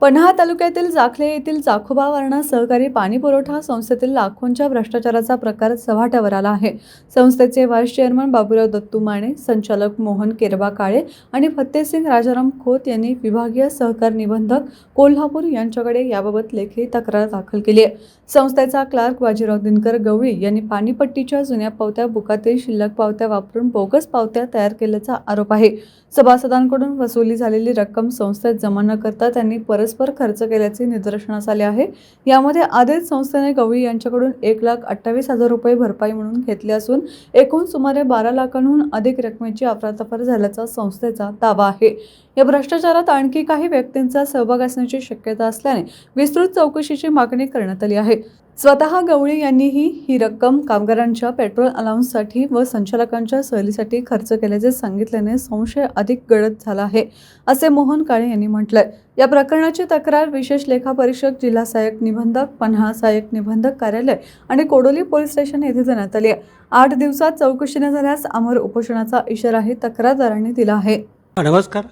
पन्हाळा तालुक्यातील जाखले येथील जाखोबा वारणा सहकारी पाणी पुरवठा संस्थेतील लाखोंच्या भ्रष्टाचाराचा प्रकार चव्हाट्यावर आला आहे. संस्थेचे व्हाईस चेअरमन बाबूराव दत्तू माने संचालक मोहन केरबा काळे आणि फत्तेसिंग राजाराम खोत यांनी विभागीय सहकार निबंधक कोल्हापूर यांच्याकडे याबाबत लेखी तक्रार दाखल केली आहे. संस्थेचा क्लार्क बाजीराव दिनकर गवळी यांनी पाणीपट्टीच्या जुन्या पावत्या बुकातील शिल्लक पावत्या वापरून बोगस पावत्या तयार केल्याचा आरोप आहे. सभासदांकडून वसुली झालेली रक्कम संस्थेत जमा न करता त्यांनी परस्पर खर्च केल्याचे निदर्शनास आले आहे. यामध्ये आधीच संस्थेने गवळी यांच्याकडून एक लाख अठ्ठावीस हजार रुपये भरपाई म्हणून घेतली असून एकूण सुमारे बारा लाखांहून अधिक रकमेची अफरातफर झाल्याचा संस्थेचा दावा आहे. या भ्रष्टाचारात आणखी काही व्यक्तींचा सहभाग असण्याची शक्यता असल्याने विस्तृत चौकशीची मागणी करण्यात आली आहे. स्वतः गवळी यांनीही ही रक्कम कामगारांच्या पेट्रोल अलाउन्ससाठी व संचालकांच्या सहलीसाठी खर्च केल्याचे सांगितल्याने संशय अधिक गडद झाला आहे असे मोहन काळे यांनी म्हटलंय. या प्रकरणाची तक्रार विशेष लेखापरीक्षक जिल्हा सहाय्यक निबंधक पन्हाळा सहाय्यक निबंधक कार्यालय आणि कोडोली पोलीस स्टेशन येथे देण्यात आली आहे. आठ दिवसात चौकशी न झाल्यास अमर उपोषणाचा इशाराही तक्रारदारांनी दिला आहे. नमस्कार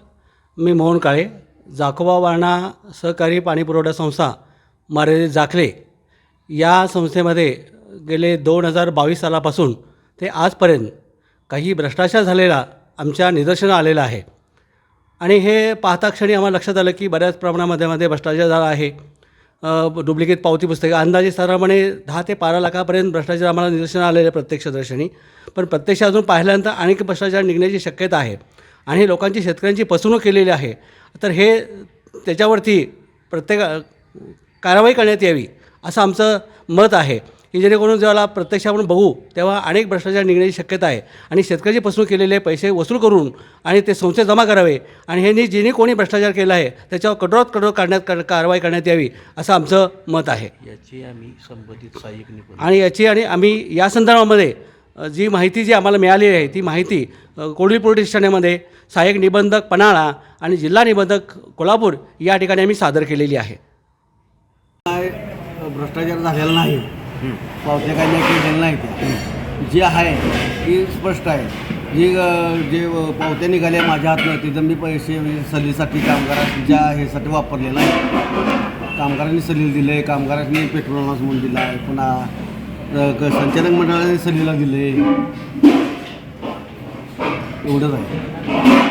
मी मोहन काळे जाकोबा वारणा सहकारी पाणीपुरवठा संस्था मारे जाखले. या संस्थेमध्ये गेले दोन हजार बावीस सालापासून ते आजपर्यंत काही भ्रष्टाचार झालेला आमच्या निदर्शनं आलेला आहे. आणि हे पाहता क्षणी आम्हाला लक्षात आलं की बऱ्याच प्रमाणामध्ये मध्ये भ्रष्टाचार झाला आहे. डुप्लिकेट पावती पुस्तके अंदाजे साधारणपणे दहा ते बारा लाखापर्यंत भ्रष्टाचार आम्हाला निदर्शनं आलेलं आहे प्रत्यक्षदर्शनी पण प्रत्यक्ष अजून पाहिल्यानंतर आणखी भ्रष्टाचार निघण्याची शक्यता आहे. आणि लोकांची शेतकऱ्यांची फसवणूक केलेली आहे. तर हे त्याच्यावरती प्रत्येक कारवाई करण्यात यावी. असं आमचं मत आहे की जेणेकरून जेव्हा प्रत्यक्ष आपण बघू तेव्हा अनेक भ्रष्टाचार निघण्याची शक्यता आहे. आणि शेतकऱ्याची फसवणूक केलेले पैसे वसूल करून आणि ते संस्थेत जमा करावे आणि हे जिने कोणी भ्रष्टाचार केला आहे त्याच्यावर कठोरात कठोर करण्यात कर- कारवाई करण्यात यावी असं आमचं मत आहे. याची आम्ही संबंधित सहाय्यक आणि याची आणि आम्ही या संदर्भामध्ये जी माहिती जी आम्हाला मिळालेली आहे ती माहिती कोडवी पोलीस ठाण्यामध्ये सहाय्यक निबंधक पन्हाळा आणि जिल्हा निबंधक कोल्हापूर या ठिकाणी आम्ही सादर केलेली आहे. काय भ्रष्टाचार झालेला नाही. पावत्या काय नाही केलेल्या नाही त्या जे आहे ती स्पष्ट आहे. जी जे पावत्या निघाल्या माझ्या हातनं तिथं मी पैसे सलीसाठी कामगारांच्या ह्यासाठी वापरलेलं आहे. कामगारांनी सलील दिलं आहे कामगारांनी पेट्रोल म्हणून दिला आहे पुन्हा संचालक मंडळाने सलीला दिले एवढंच आहे.